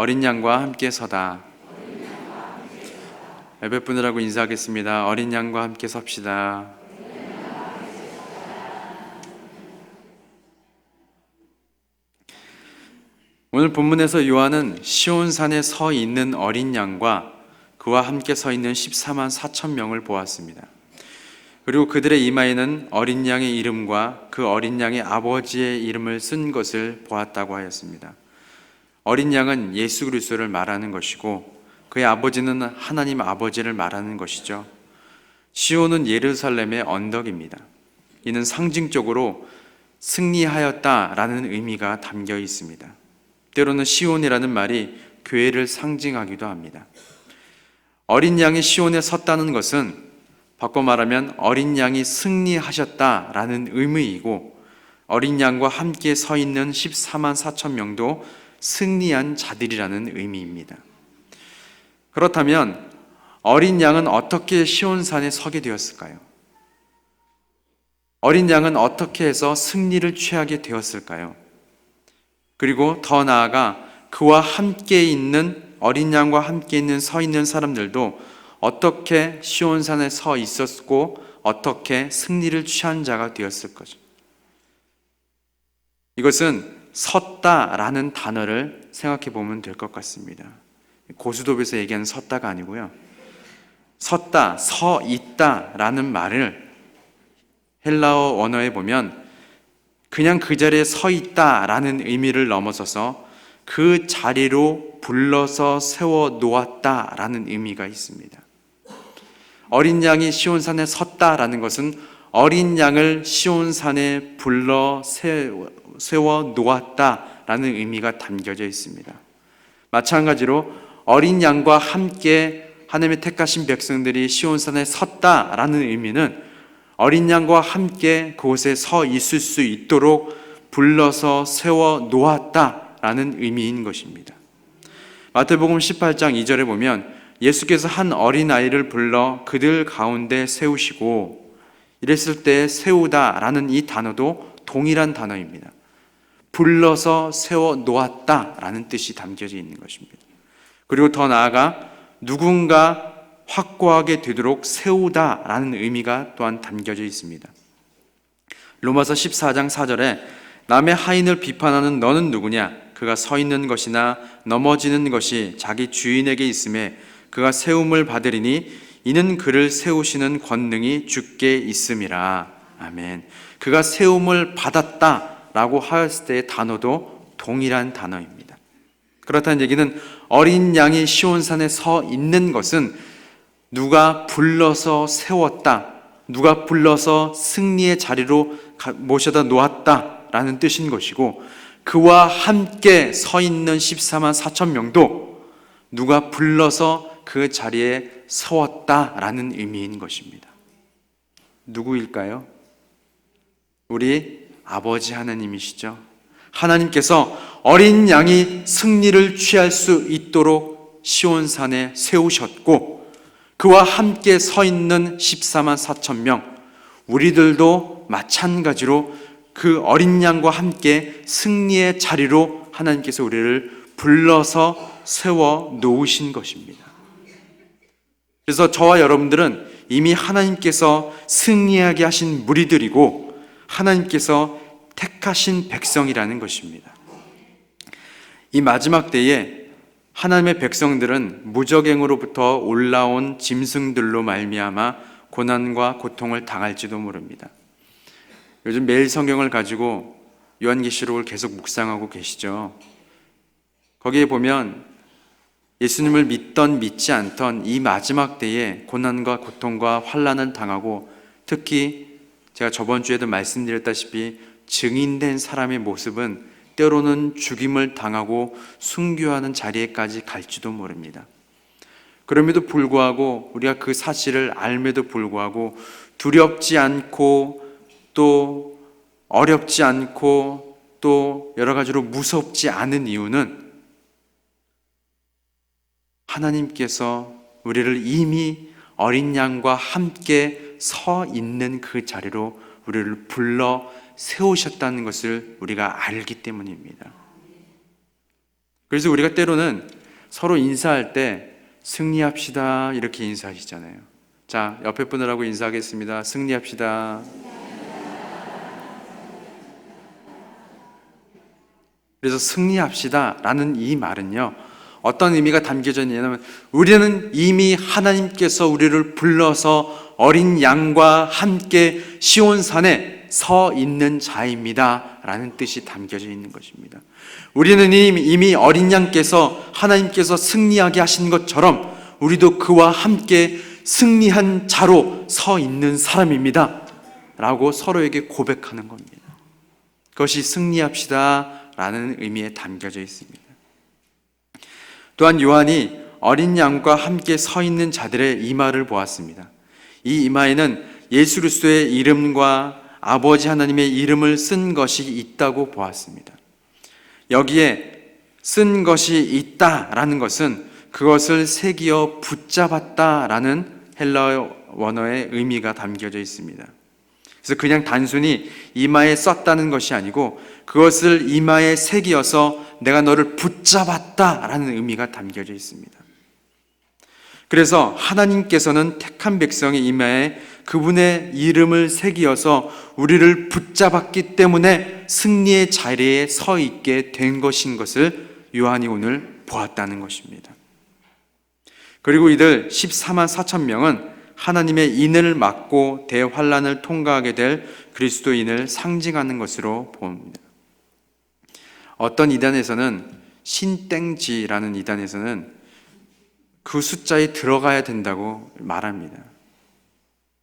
어린 양과 함께 서다. 예배 분들하고 인사하겠습니다. 어린 양과 함께 섭시다. 오늘 본문에서 요한은 시온산에 서 있는 어린 양과 그와 함께 서 있는 14만 4천 명을 보았습니다. 그리고 그들의 이마에는 어린 양의 이름과 그 어린 양의 아버지의 이름을 쓴 것을 보았다고 하였습니다. 어린 양은 예수 그리스도를 말하는 것이고 그의 아버지는 하나님 아버지를 말하는 것이죠. 시온은 예루살렘의 언덕입니다. 이는 상징적으로 승리하였다라는 의미가 담겨 있습니다. 때로는 시온이라는 말이 교회를 상징하기도 합니다. 어린 양이 시온에 섰다는 것은 바꿔 말하면 어린 양이 승리하셨다라는 의미이고 어린 양과 함께 서 있는 14만 4천 명도 승리한 자들이라는 의미입니다. 그렇다면 어린 양은 어떻게 시온산에 서게 되었을까요? 어린 양은 어떻게 해서 승리를 취하게 되었을까요? 그리고 더 나아가 그와 함께 있는 어린 양과 함께 있는 서 있는 사람들도 어떻게 시온산에 서 있었고 어떻게 승리를 취한 자가 되었을 거죠. 이것은 섰다라는 단어를 생각해 보면 될 것 같습니다. 고수도에서 얘기하는 섰다가 아니고요. 섰다, 서 있다라는 말을 헬라어 원어에 보면 그냥 그 자리에 서 있다라는 의미를 넘어서서 그 자리로 불러서 세워 놓았다라는 의미가 있습니다. 어린 양이 시온산에 섰다라는 것은 어린 양을 시온산에 불러 세워 놓았다라는 의미가 담겨져 있습니다. 마찬가지로 어린 양과 함께 하나님의 택하신 백성들이 시온산에 섰다라는 의미는 어린 양과 함께 그곳에 서 있을 수 있도록 불러서 세워 놓았다라는 의미인 것입니다. 마태복음 18장 2절에 보면 예수께서 한 어린 아이를 불러 그들 가운데 세우시고 이랬을 때 세우다라는 이 단어도 동일한 단어입니다. 불러서 세워 놓았다라는 뜻이 담겨져 있는 것입니다. 그리고 더 나아가 누군가 확고하게 되도록 세우다라는 의미가 또한 담겨져 있습니다. 로마서 14장 4절에 남의 하인을 비판하는 너는 누구냐? 그가 서 있는 것이나 넘어지는 것이 자기 주인에게 있음에 그가 세움을 받으리니 이는 그를 세우시는 권능이 주께 있음이라. 아멘. 그가 세움을 받았다 라고 하였을 때의 단어도 동일한 단어입니다. 그렇다는 얘기는 어린 양이 시온산에 서 있는 것은 누가 불러서 세웠다, 누가 불러서 승리의 자리로 모셔다 놓았다 라는 뜻인 것이고 그와 함께 서 있는 14만 4천 명도 누가 불러서 그 자리에 서웠다 라는 의미인 것입니다. 누구일까요? 우리 아버지 하나님이시죠. 하나님께서 어린 양이 승리를 취할 수 있도록 시온산에 세우셨고 그와 함께 서 있는 14만 4천 명 우리들도 마찬가지로 그 어린 양과 함께 승리의 자리로 하나님께서 우리를 불러서 세워 놓으신 것입니다. 그래서 저와 여러분들은 이미 하나님께서 승리하게 하신 무리들이고 하나님께서 택하신 백성이라는 것입니다. 이 마지막 때에 하나님의 백성들은 무적행으로부터 올라온 짐승들로 말미암아 고난과 고통을 당할지도 모릅니다. 요즘 매일 성경을 가지고 요한계시록을 계속 묵상하고 계시죠. 거기에 보면 예수님을 믿던 믿지 않던 이 마지막 때에 고난과 고통과 환란을 당하고 특히 제가 저번 주에도 말씀드렸다시피 증인된 사람의 모습은 때로는 죽임을 당하고 순교하는 자리에까지 갈지도 모릅니다. 그럼에도 불구하고 우리가 그 사실을 알매도 불구하고 두렵지 않고 또 어렵지 않고 또 여러 가지로 무섭지 않은 이유는 하나님께서 우리를 이미 어린 양과 함께 서 있는 그 자리로 우리를 불러 세우셨다는 것을 우리가 알기 때문입니다. 그래서 우리가 때로는 서로 인사할 때 승리합시다 이렇게 인사하시잖아요. 자, 옆에 분들하고 인사하겠습니다. 승리합시다. 그래서 승리합시다 라는 이 말은요. 어떤 의미가 담겨져 있냐면 우리는 이미 하나님께서 우리를 불러서 어린 양과 함께 시온산에 서 있는 자입니다 라는 뜻이 담겨져 있는 것입니다. 우리는 이미, 어린 양께서 하나님께서 승리하게 하신 것처럼 우리도 그와 함께 승리한 자로 서 있는 사람입니다. 라고 서로에게 고백하는 겁니다. 그것이 승리합시다 라는 의미에 담겨져 있습니다. 또한 요한이 어린 양과 함께 서 있는 자들의 이마를 보았습니다. 이 이마에는 예수 그리스도의 이름과 아버지 하나님의 이름을 쓴 것이 있다고 보았습니다. 여기에 쓴 것이 있다라는 것은 그것을 새기어 붙잡았다라는 헬라어 원어의 의미가 담겨져 있습니다. 그래서 그냥 단순히 이마에 썼다는 것이 아니고 그것을 이마에 새기어서 내가 너를 붙잡았다라는 의미가 담겨져 있습니다. 그래서 하나님께서는 택한 백성의 이마에 그분의 이름을 새기어서 우리를 붙잡았기 때문에 승리의 자리에 서 있게 된 것인 것을 요한이 오늘 보았다는 것입니다. 그리고 이들 14만 4천 명은 하나님의 인을 막고 대환란을 통과하게 될 그리스도인을 상징하는 것으로 봅니다. 어떤 이단에서는 신땡지라는 이단에서는 그 숫자에 들어가야 된다고 말합니다.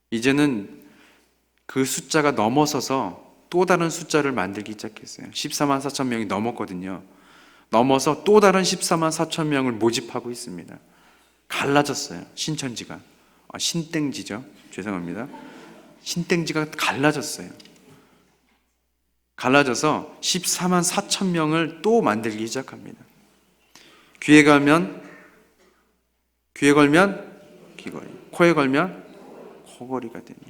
이제는 그 숫자가 넘어서서 또 다른 숫자를 만들기 시작했어요. 14만 4천 명이 넘었거든요. 넘어서 또 다른 14만 4천 명을 모집하고 있습니다. 갈라졌어요. 신천지가. 아, 신땡지죠. 죄송합니다. 신땡지가 갈라졌어요. 갈라져서 14만 4천 명을 또 만들기 시작합니다. 귀에 걸면 귀에 걸면 귀걸이, 코에 걸면 코걸이가 되는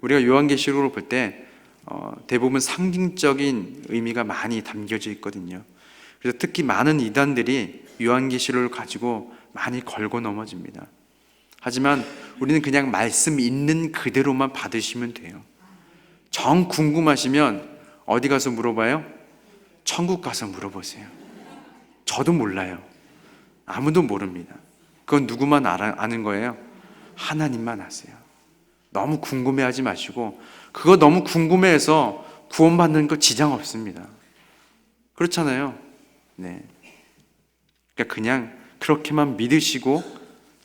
우리가 요한계시록을 볼때 어, 대부분 상징적인 의미가 많이 담겨져 있거든요. 그래서 특히 많은 이단들이 요한계시록을 가지고 많이 걸고 넘어집니다. 하지만 우리는 그냥 말씀 있는 그대로만 받으시면 돼요. 정 궁금하시면 어디 가서 물어봐요? 천국 가서 물어보세요. 저도 몰라요. 아무도 모릅니다. 그건 누구만 아는 거예요? 하나님만 아세요. 너무 궁금해하지 마시고 그거 너무 궁금해해서 구원받는 거 지장 없습니다. 그렇잖아요. 네. 그러니까 그냥 그렇게만 믿으시고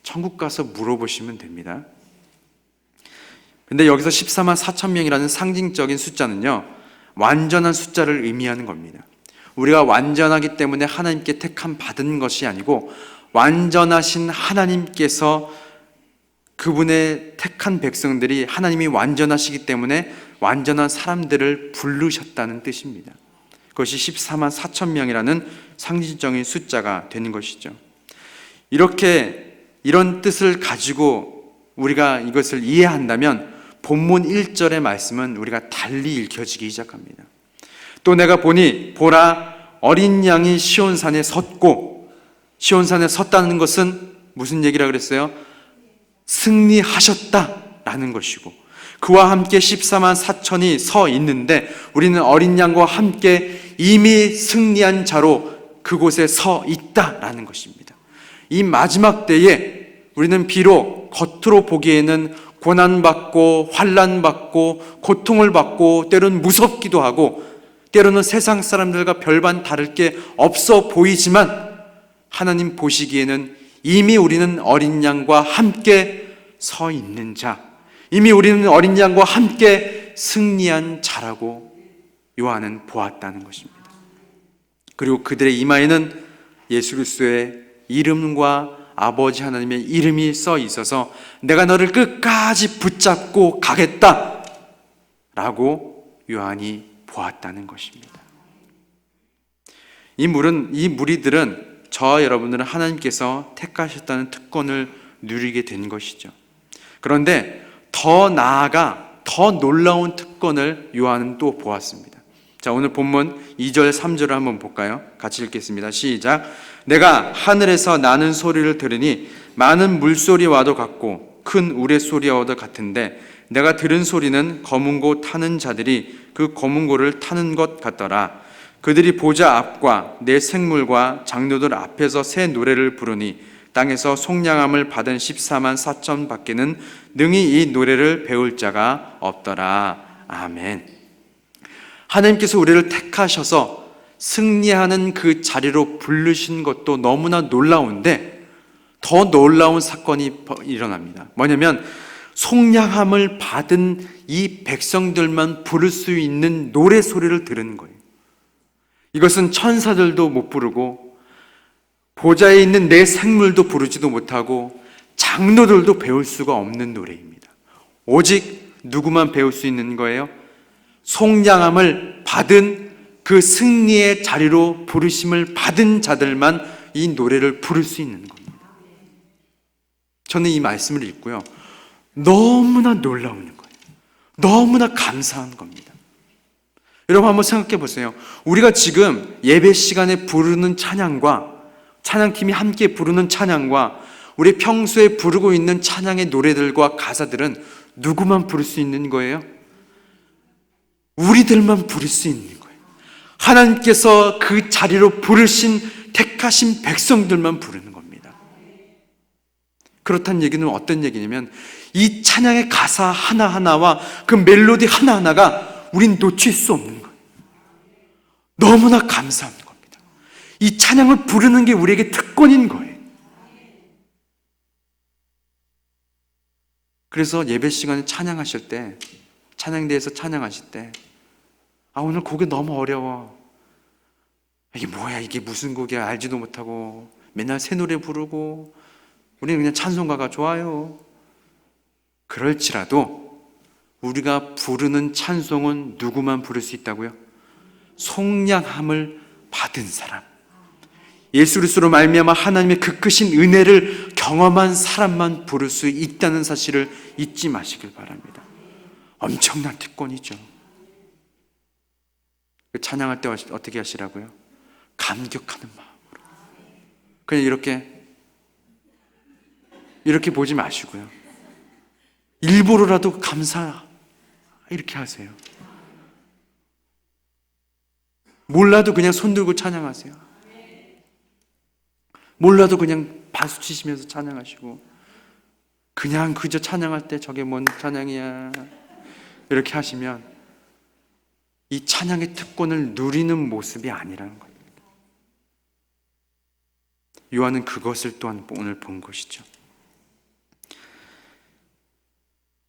천국 가서 물어보시면 됩니다. 근데 여기서 14만 4천 명이라는 상징적인 숫자는요. 완전한 숫자를 의미하는 겁니다. 우리가 완전하기 때문에 하나님께 택함 받은 것이 아니고 완전하신 하나님께서 그분의 택한 백성들이 하나님이 완전하시기 때문에 완전한 사람들을 부르셨다는 뜻입니다. 그것이 14만 4천 명이라는 상징적인 숫자가 되는 것이죠. 이렇게 이런 뜻을 가지고 우리가 이것을 이해한다면 본문 1절의 말씀은 우리가 달리 읽혀지기 시작합니다. 또 내가 보니 보라 어린 양이 시온산에 섰고 시온산에 섰다는 것은 무슨 얘기라 그랬어요? 승리하셨다라는 것이고 그와 함께 14만 4천이 서 있는데 우리는 어린 양과 함께 이미 승리한 자로 그곳에 서 있다라는 것입니다. 이 마지막 때에 우리는 비록 겉으로 보기에는 고난받고 환란받고 고통을 받고 때로는 무섭기도 하고 때로는 세상 사람들과 별반 다를 게 없어 보이지만 하나님 보시기에는 이미 우리는 어린 양과 함께 서 있는 자, 이미 우리는 어린 양과 함께 승리한 자라고 요한은 보았다는 것입니다. 그리고 그들의 이마에는 예수 그리스도의 이름과 아버지 하나님의 이름이 써 있어서 내가 너를 끝까지 붙잡고 가겠다. 라고 요한이 보았다는 것입니다. 이 물은, 이 무리들은 저와 여러분들은 하나님께서 택하셨다는 특권을 누리게 된 것이죠. 그런데 더 나아가 더 놀라운 특권을 요한은 또 보았습니다. 자, 오늘 본문 2절, 3절을 한번 볼까요? 같이 읽겠습니다. 시작. 내가 하늘에서 나는 소리를 들으니 많은 물소리와도 같고 큰 우레소리와도 같은데 내가 들은 소리는 검은 고 타는 자들이 그 검은 고를 타는 것 같더라. 그들이 보좌 앞과 내 생물과 장로들 앞에서 새 노래를 부르니 땅에서 속량함을 받은 14만 4천 밖에는 능히 이 노래를 배울 자가 없더라. 아멘. 하나님께서 우리를 택하셔서 승리하는 그 자리로 부르신 것도 너무나 놀라운데 더 놀라운 사건이 일어납니다. 뭐냐면 속량함을 받은 이 백성들만 부를 수 있는 노래 소리를 들은 거예요. 이것은 천사들도 못 부르고 보좌에 있는 내 생물도 부르지도 못하고 장로들도 배울 수가 없는 노래입니다. 오직 누구만 배울 수 있는 거예요? 속량함을 받은 그 승리의 자리로 부르심을 받은 자들만 이 노래를 부를 수 있는 겁니다. 저는 이 말씀을 읽고요. 너무나 놀라운 거예요. 너무나 감사한 겁니다. 여러분 한번 생각해 보세요. 우리가 지금 예배 시간에 부르는 찬양과 찬양팀이 함께 부르는 찬양과 우리 평소에 부르고 있는 찬양의 노래들과 가사들은 누구만 부를 수 있는 거예요? 우리들만 부를 수 있는 거예요. 하나님께서 그 자리로 부르신 택하신 백성들만 부르는 겁니다. 그렇다는 얘기는 어떤 얘기냐면 이 찬양의 가사 하나하나와 그 멜로디 하나하나가 우린 놓칠 수 없는. 너무나 감사한 겁니다. 이 찬양을 부르는 게 우리에게 특권인 거예요. 그래서 예배 시간에 찬양하실 때, 찬양대에서 찬양하실 때, 아, 오늘 곡이 너무 어려워. 이게 뭐야, 이게 무슨 곡이야, 알지도 못하고, 맨날 새 노래 부르고, 우리는 그냥 찬송가가 좋아요. 그럴지라도, 우리가 부르는 찬송은 누구만 부를 수 있다고요? 속량함을 받은 사람. 예수 그리스도로 말미암아 하나님의 그 크신 은혜를 경험한 사람만 부를 수 있다는 사실을 잊지 마시길 바랍니다. 엄청난 특권이죠. 그 찬양할 때 어떻게 하시라고요? 감격하는 마음으로. 그냥 이렇게 이렇게 보지 마시고요. 일부러라도 감사 이렇게 하세요. 몰라도 그냥 손 들고 찬양하세요. 몰라도 그냥 박수 치시면서 찬양하시고 그냥 그저 찬양할 때 저게 뭔 찬양이야 이렇게 하시면 이 찬양의 특권을 누리는 모습이 아니라는 겁니다. 요한은 그것을 또한 오늘 본 것이죠.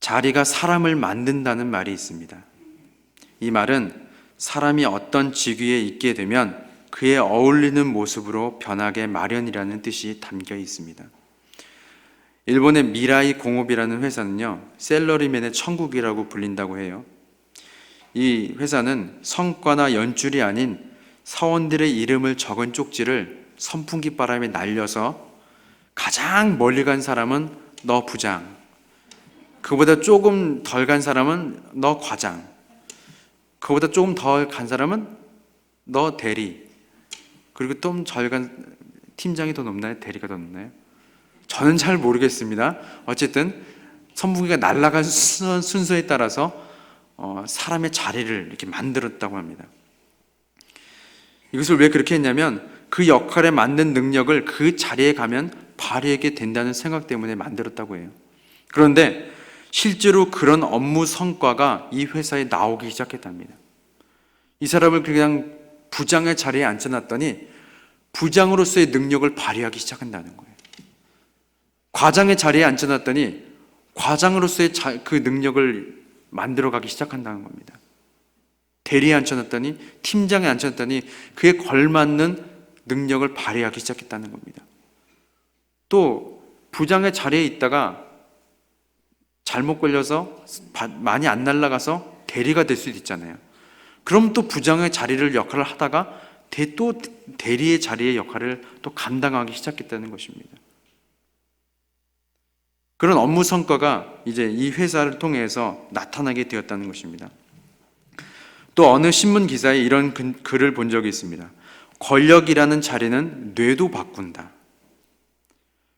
자리가 사람을 만든다는 말이 있습니다. 이 말은 사람이 어떤 직위에 있게 되면 그에 어울리는 모습으로 변하게 마련이라는 뜻이 담겨 있습니다. 일본의 미라이 공업이라는 회사는요, 셀러리맨의 천국이라고 불린다고 해요. 이 회사는 성과나 연줄이 아닌 사원들의 이름을 적은 쪽지를 선풍기 바람에 날려서 가장 멀리 간 사람은 너 부장, 그보다 조금 덜 간 사람은 너 과장, 그보다 조금 더 간 사람은 너 대리, 그리고 좀 절간 팀장이 더 높나요? 대리가 더 높나요? 저는 잘 모르겠습니다. 어쨌든 선풍기가 날아간 순서에 따라서 어, 사람의 자리를 이렇게 만들었다고 합니다. 이것을 왜 그렇게 했냐면 그 역할에 맞는 능력을 그 자리에 가면 발휘하게 된다는 생각 때문에 만들었다고 해요. 그런데 실제로 그런 업무 성과가 이 회사에 나오기 시작했답니다. 이 사람을 그냥 부장의 자리에 앉혀놨더니 부장으로서의 능력을 발휘하기 시작한다는 거예요. 과장의 자리에 앉혀놨더니 과장으로서의 그 능력을 만들어가기 시작한다는 겁니다. 대리에 앉혀놨더니 팀장에 앉혀놨더니 그에 걸맞는 능력을 발휘하기 시작했다는 겁니다. 또 부장의 자리에 있다가 잘못 걸려서 많이 안 날라가서 대리가 될 수도 있잖아요. 그럼 또 부장의 자리를 역할을 하다가 또 대리의 자리의 역할을 또 감당하기 시작했다는 것입니다. 그런 업무 성과가 이제 이 회사를 통해서 나타나게 되었다는 것입니다. 또 어느 신문 기사에 이런 글을 본 적이 있습니다. 권력이라는 자리는 뇌도 바꾼다.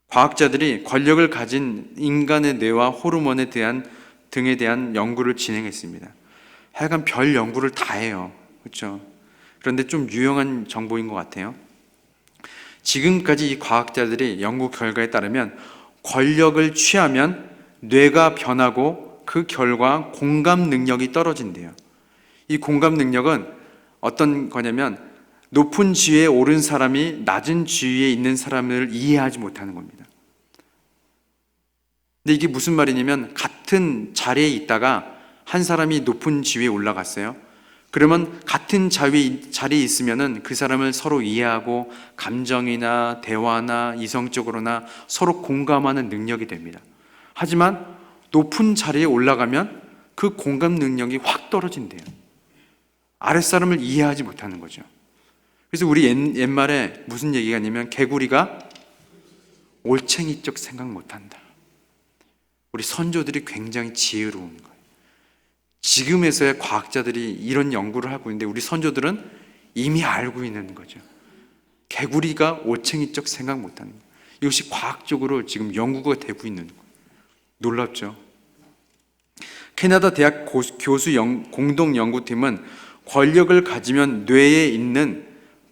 과학자들이 권력을 가진 인간의 뇌와 호르몬에 대한 등에 대한 연구를 진행했습니다. 하여간 별 연구를 다 해요. 그렇죠? 그런데 좀 유용한 정보인 것 같아요. 지금까지 이 과학자들이 연구 결과에 따르면 권력을 취하면 뇌가 변하고 그 결과 공감 능력이 떨어진대요. 이 공감 능력은 어떤 거냐면 높은 지위에 오른 사람이 낮은 지위에 있는 사람을 이해하지 못하는 겁니다. 근데 이게 무슨 말이냐면 같은 자리에 있다가 한 사람이 높은 지위에 올라갔어요. 그러면 같은 자리, 자리에 있으면은 그 사람을 서로 이해하고 감정이나 대화나 이성적으로나 서로 공감하는 능력이 됩니다. 하지만 높은 자리에 올라가면 그 공감 능력이 확 떨어진대요. 아랫사람을 이해하지 못하는 거죠. 그래서 우리 옛, 옛말에 무슨 얘기가 있냐면 개구리가 올챙이적 생각 못한다. 우리 선조들이 굉장히 지혜로운 거예요. 지금에서야 과학자들이 이런 연구를 하고 있는데 우리 선조들은 이미 알고 있는 거죠. 개구리가 올챙이적 생각 못하는. 이것이 과학적으로 지금 연구가 되고 있는 거예요. 놀랍죠? 캐나다 대학 고- 교수 연- 공동 연구팀은 권력을 가지면 뇌에 있는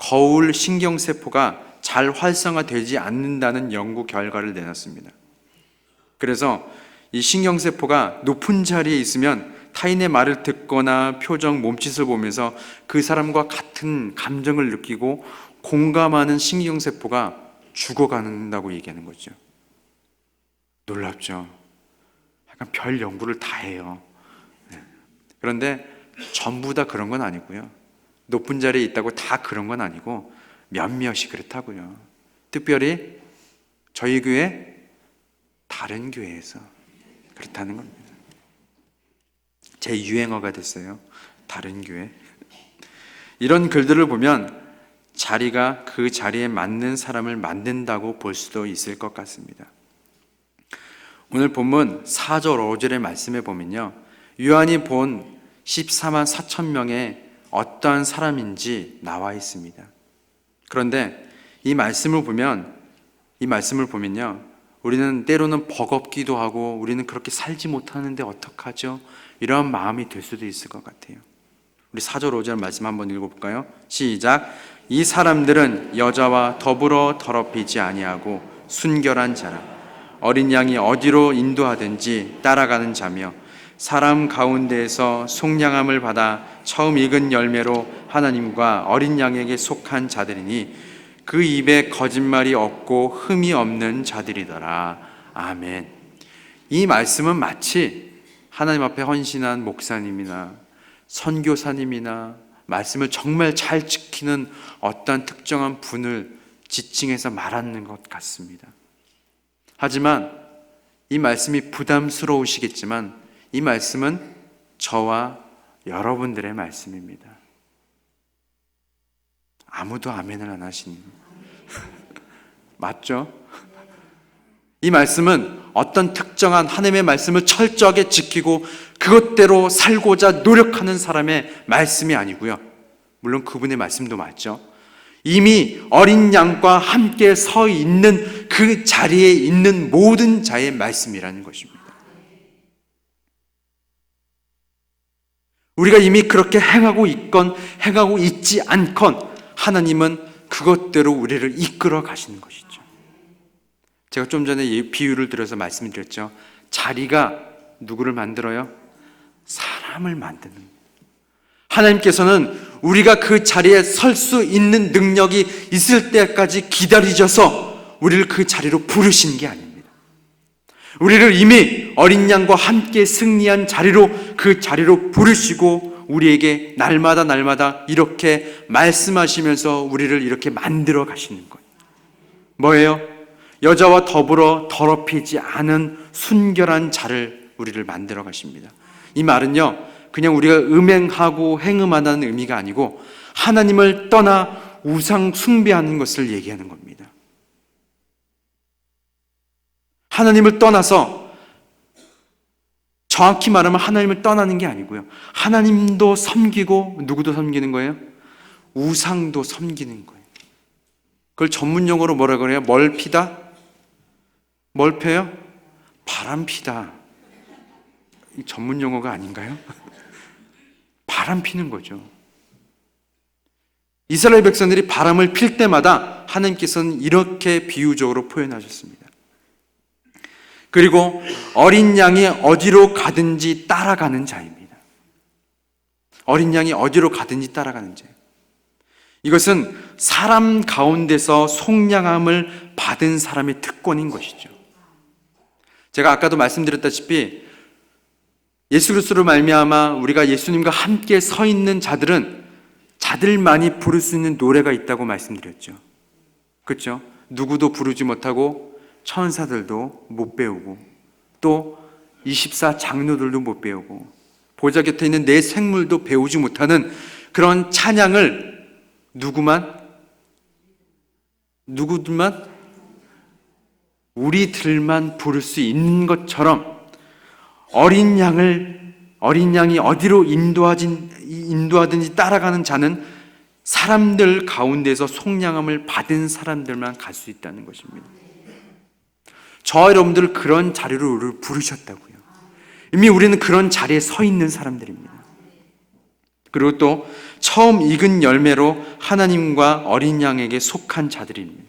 거울 신경세포가 잘 활성화되지 않는다는 연구 결과를 내놨습니다. 그래서 이 신경세포가 높은 자리에 있으면 타인의 말을 듣거나 표정, 몸짓을 보면서 그 사람과 같은 감정을 느끼고 공감하는 신경세포가 죽어간다고 얘기하는 거죠. 놀랍죠? 약간 별 연구를 다 해요. 네. 그런데 전부 다 그런 건 아니고요. 높은 자리에 있다고 다 그런 건 아니고 몇몇이 그렇다고요. 특별히 저희 교회 다른 교회에서 그렇다는 겁니다. 제 유행어가 됐어요. 다른 교회. 이런 글들을 보면 자리가 그 자리에 맞는 사람을 만든다고 볼 수도 있을 것 같습니다. 오늘 본문 4절 5절의 말씀에 보면요. 요한이 본 14만 4천 명의 어떠한 사람인지 나와 있습니다. 그런데 이 말씀을 보면 이 말씀을 보면요. 우리는 때로는 버겁기도 하고 우리는 그렇게 살지 못하는데 어떡하죠? 이런 마음이 들 수도 있을 것 같아요. 우리 4절 5절 말씀 한번 읽어 볼까요? 시작. 이 사람들은 여자와 더불어 더럽히지 아니하고 순결한 자라 어린 양이 어디로 인도하든지 따라가는 자며 사람 가운데에서 속량함을 받아 처음 익은 열매로 하나님과 어린 양에게 속한 자들이니 그 입에 거짓말이 없고 흠이 없는 자들이더라. 아멘. 이 말씀은 마치 하나님 앞에 헌신한 목사님이나 선교사님이나 말씀을 정말 잘 지키는 어떤 특정한 분을 지칭해서 말하는 것 같습니다. 하지만 이 말씀이 부담스러우시겠지만 이 말씀은 저와 여러분들의 말씀입니다. 아무도 아멘을 안 하시니 맞죠? 이 말씀은 어떤 특정한 하나님의 말씀을 철저하게 지키고 그것대로 살고자 노력하는 사람의 말씀이 아니고요. 물론 그분의 말씀도 맞죠. 이미 어린 양과 함께 서 있는 그 자리에 있는 모든 자의 말씀이라는 것입니다. 우리가 이미 그렇게 행하고 있건 행하고 있지 않건 하나님은 그것대로 우리를 이끌어 가시는 것이죠. 제가 좀 전에 이 비유를 들어서 말씀드렸죠. 자리가 누구를 만들어요? 사람을 만드는. 하나님께서는 우리가 그 자리에 설 수 있는 능력이 있을 때까지 기다리셔서 우리를 그 자리로 부르신 게 아닙니다. 우리를 이미 어린 양과 함께 승리한 자리로 그 자리로 부르시고 우리에게 날마다 날마다 이렇게 말씀하시면서 우리를 이렇게 만들어 가시는 거예요. 뭐예요? 여자와 더불어 더럽히지 않은 순결한 자를 우리를 만들어 가십니다. 이 말은요, 그냥 우리가 음행하고 행음하는 의미가 아니고 하나님을 떠나 우상 숭배하는 것을 얘기하는 겁니다. 하나님을 떠나서 정확히 말하면 하나님을 떠나는 게 아니고요. 하나님도 섬기고 누구도 섬기는 거예요? 우상도 섬기는 거예요. 그걸 전문 용어로 뭐라 그래요? 뭘 피다? 뭘 펴요? 바람 피다. 이 전문 용어가 아닌가요? 바람 피는 거죠. 이스라엘 백성들이 바람을 필 때마다 하나님께서는 이렇게 비유적으로 표현하셨습니다. 그리고 어린 양이 어디로 가든지 따라가는 자입니다. 어린 양이 어디로 가든지 따라가는 자. 이것은 사람 가운데서 속량함을 받은 사람의 특권인 것이죠. 제가 아까도 말씀드렸다시피 예수 그리스도로 말미암아 우리가 예수님과 함께 서 있는 자들은 자들만이 부를 수 있는 노래가 있다고 말씀드렸죠. 그렇죠? 누구도 부르지 못하고 천사들도 못 배우고 또 24 장로들도 못 배우고 보좌 곁에 있는 내 생물도 배우지 못하는 그런 찬양을 누구만 누구들만 우리들만 부를 수 있는 것처럼 어린 양을 어린 양이 어디로 인도하진 인도하든지 따라가는 자는 사람들 가운데서 속량함을 받은 사람들만 갈 수 있다는 것입니다. 저 여러분들 그런 자리로 우리를 부르셨다고요. 이미 우리는 그런 자리에 서 있는 사람들입니다. 그리고 또 처음 익은 열매로 하나님과 어린 양에게 속한 자들입니다.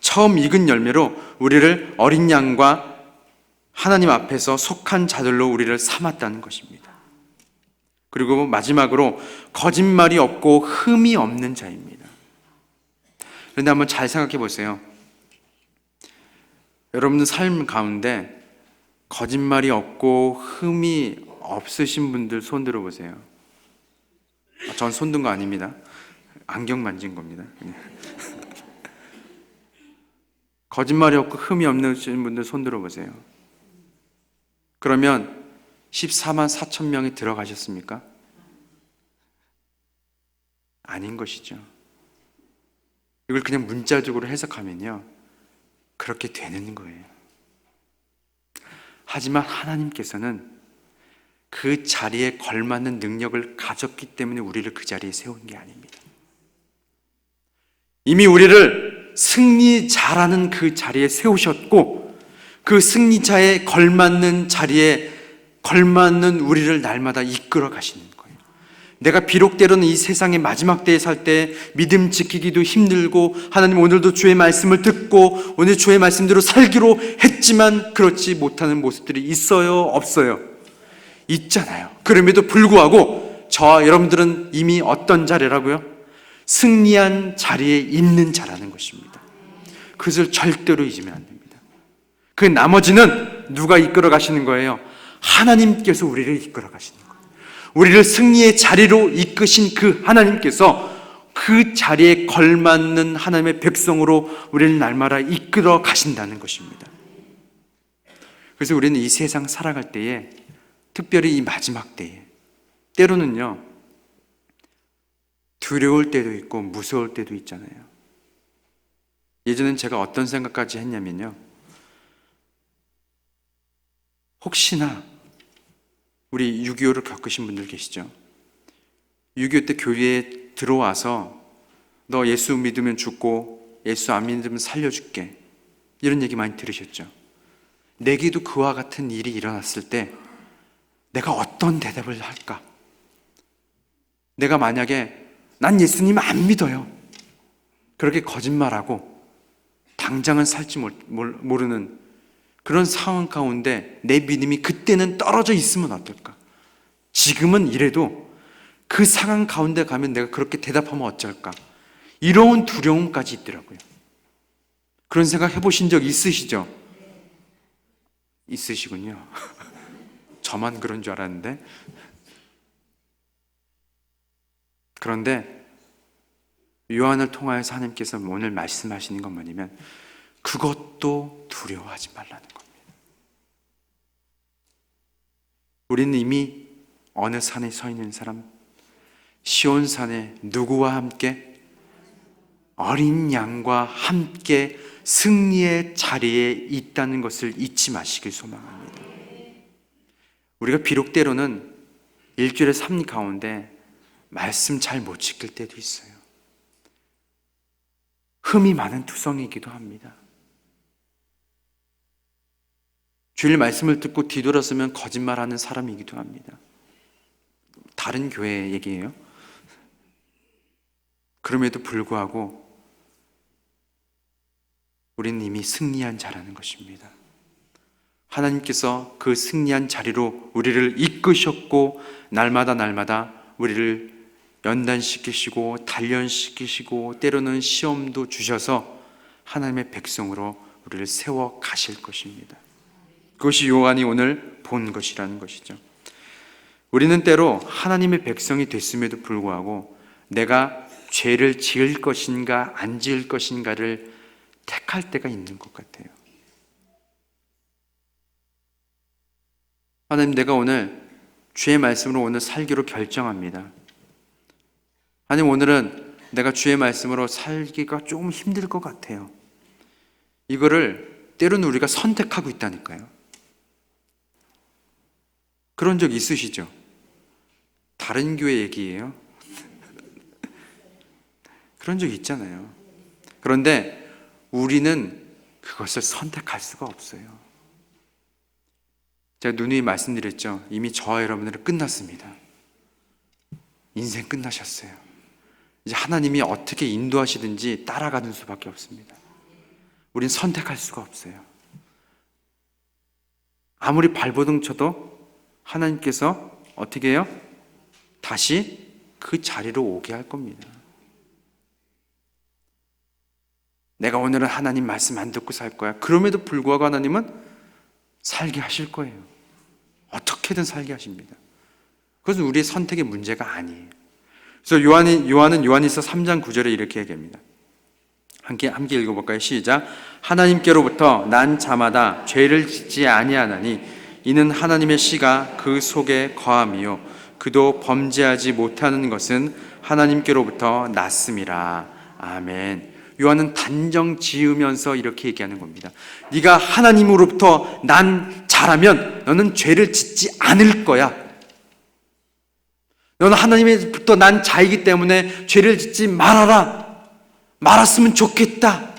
처음 익은 열매로 우리를 어린 양과 하나님 앞에서 속한 자들로 우리를 삼았다는 것입니다. 그리고 마지막으로 거짓말이 없고 흠이 없는 자입니다. 그런데 한번 잘 생각해 보세요. 여러분들 삶 가운데 거짓말이 없고 흠이 없으신 분들 손 들어 보세요. 아, 전손 든 거 아닙니다. 안경 만진 겁니다. 거짓말이 없고 흠이 없는 분들 손 들어 보세요. 그러면 14만 4천 명이 들어가셨습니까? 아닌 것이죠. 이걸 그냥 문자적으로 해석하면요. 그렇게 되는 거예요. 하지만 하나님께서는 그 자리에 걸맞는 능력을 가졌기 때문에 우리를 그 자리에 세운 게 아닙니다. 이미 우리를 승리자라는 그 자리에 세우셨고 그 승리자에 걸맞는 자리에 걸맞는 우리를 날마다 이끌어 가시는. 내가 비록 때로는 이 세상의 마지막 때에 살 때 믿음 지키기도 힘들고 하나님 오늘도 주의 말씀을 듣고 오늘 주의 말씀대로 살기로 했지만 그렇지 못하는 모습들이 있어요, 없어요? 있잖아요. 그럼에도 불구하고 저와 여러분들은 이미 어떤 자리라고요? 승리한 자리에 있는 자라는 것입니다. 그것을 절대로 잊으면 안 됩니다. 그 나머지는 누가 이끌어 가시는 거예요? 하나님께서 우리를 이끌어 가시는 거예요. 우리를 승리의 자리로 이끄신 그 하나님께서 그 자리에 걸맞는 하나님의 백성으로 우리를 날마다 이끌어 가신다는 것입니다. 그래서 우리는 이 세상 살아갈 때에 특별히 이 마지막 때에 때로는요 두려울 때도 있고 무서울 때도 있잖아요. 예전엔 제가 어떤 생각까지 했냐면요. 혹시나 우리 6.25를 겪으신 분들 계시죠? 6.25 때 교회에 들어와서 너 예수 믿으면 죽고 예수 안 믿으면 살려줄게. 이런 얘기 많이 들으셨죠? 내게도 그와 같은 일이 일어났을 때 내가 어떤 대답을 할까? 내가 만약에 난 예수님 안 믿어요. 그렇게 거짓말하고 당장은 살지 모르는 그런 상황 가운데 내 믿음이 그때는 떨어져 있으면 어떨까? 지금은 이래도 그 상황 가운데 가면 내가 그렇게 대답하면 어쩔까? 이런 두려움까지 있더라고요. 그런 생각 해보신 적 있으시죠? 있으시군요. 저만 그런 줄 알았는데. 그런데 요한을 통하여서 하나님께서 오늘 말씀하시는 것 뭐냐면 그것도 두려워하지 말라는 겁니다. 우리는 이미 어느 산에 서 있는 사람, 시온산에 누구와 함께 어린 양과 함께 승리의 자리에 있다는 것을 잊지 마시길 소망합니다. 우리가 비록 때로는 일주일의 삶 가운데 말씀 잘 못 지킬 때도 있어요. 흠이 많은 투성이기도 합니다. 주일 말씀을 듣고 뒤돌아서면 거짓말하는 사람이기도 합니다. 다른 교회 얘기예요. 그럼에도 불구하고 우리는 이미 승리한 자라는 것입니다. 하나님께서 그 승리한 자리로 우리를 이끄셨고 날마다 날마다 우리를 연단시키시고 단련시키시고 때로는 시험도 주셔서 하나님의 백성으로 우리를 세워 가실 것입니다. 그것이 요한이 오늘 본 것이라는 것이죠. 우리는 때로 하나님의 백성이 됐음에도 불구하고 내가 죄를 지을 것인가 안 지을 것인가를 택할 때가 있는 것 같아요. 하나님, 내가 오늘 주의 말씀으로 오늘 살기로 결정합니다. 하나님, 오늘은 내가 주의 말씀으로 살기가 조금 힘들 것 같아요. 이거를 때로는 우리가 선택하고 있다니까요. 그런 적 있으시죠? 다른 교회 얘기예요. 그런 적 있잖아요. 그런데 우리는 그것을 선택할 수가 없어요. 제가 누누이 말씀드렸죠. 이미 저와 여러분들은 끝났습니다. 인생 끝나셨어요. 이제 하나님이 어떻게 인도하시든지 따라가는 수밖에 없습니다. 우린 선택할 수가 없어요. 아무리 발버둥 쳐도 하나님께서 어떻게 해요? 다시 그 자리로 오게 할 겁니다. 내가 오늘은 하나님 말씀 안 듣고 살 거야. 그럼에도 불구하고 하나님은 살게 하실 거예요. 어떻게든 살게 하십니다. 그것은 우리의 선택의 문제가 아니에요. 그래서 요한이, 요한은 요한일서 3장 9절에 이렇게 얘기합니다. 함께, 함께 읽어볼까요? 시작. 하나님께로부터 난 자마다 죄를 짓지 아니하나니 이는 하나님의 씨가 그 속에 거함이요. 그도 범죄하지 못하는 것은 하나님께로부터 났음이라. 아멘. 요한은 단정 지으면서 이렇게 얘기하는 겁니다. 네가 하나님으로부터 난 자라면 너는 죄를 짓지 않을 거야. 너는 하나님으로부터 난 자이기 때문에 죄를 짓지 말아라. 말았으면 좋겠다.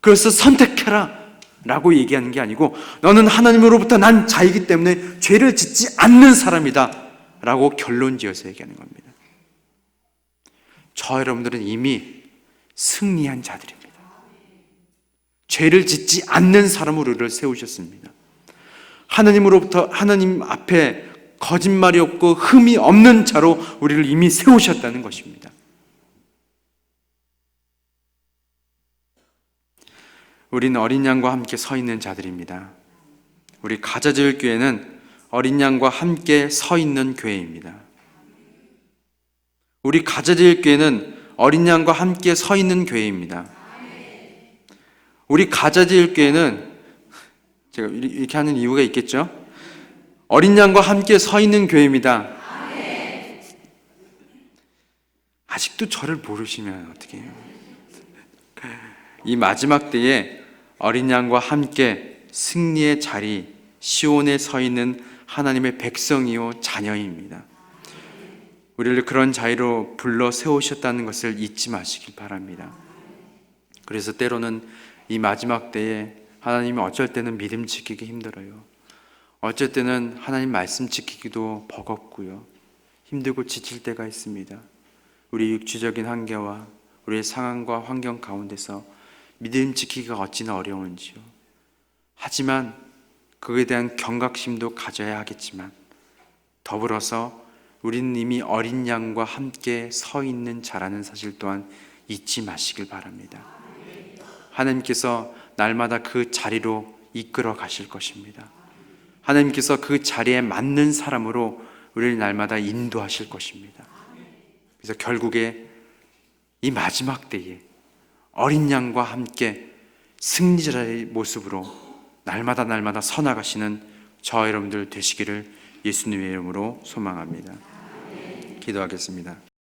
그래서 선택해라. 라고 얘기하는 게 아니고 너는 하나님으로부터 난 자이기 때문에 죄를 짓지 않는 사람이다. 라고 결론 지어서 얘기하는 겁니다. 저 여러분들은 이미 승리한 자들입니다. 죄를 짓지 않는 사람으로 를 세우셨습니다. 하나님으로부터 하나님 앞에 거짓말이 없고 흠이 없는 자로 우리를 이미 세우셨다는 것입니다. 우리는 어린 양과 함께 서 있는 자들입니다. 우리 가자질 교회는 어린 양과 함께 서 있는 교회입니다. 우리 가자질 교회는 어린 양과 함께 서 있는 교회입니다. 우리 가자질 교회는 제가 이렇게 하는 이유가 있겠죠? 어린 양과 함께 서 있는 교회입니다. 아직도 저를 모르시면 어떻게 해요? 이 마지막 때에 어린 양과 함께 승리의 자리 시온에 서 있는 하나님의 백성이요 자녀입니다. 우리를 그런 자리로 불러 세우셨다는 것을 잊지 마시길 바랍니다. 그래서 때로는 이 마지막 때에 하나님이 어쩔 때는 믿음 지키기 힘들어요. 어쩔 때는 하나님 말씀 지키기도 버겁고요. 힘들고 지칠 때가 있습니다. 우리 육체적인 한계와 우리의 상황과 환경 가운데서 믿음 지키기가 어찌나 어려운지요. 하지만 그에 대한 경각심도 가져야 하겠지만 더불어서 우리는 이미 어린 양과 함께 서 있는 자라는 사실 또한 잊지 마시길 바랍니다. 하나님께서 날마다 그 자리로 이끌어 가실 것입니다. 하나님께서 그 자리에 맞는 사람으로 우리를 날마다 인도하실 것입니다. 그래서 결국에 이 마지막 때에 어린 양과 함께 승리자의 모습으로 날마다 날마다 서나가시는 저 여러분들 되시기를 예수님의 이름으로 소망합니다. 기도하겠습니다.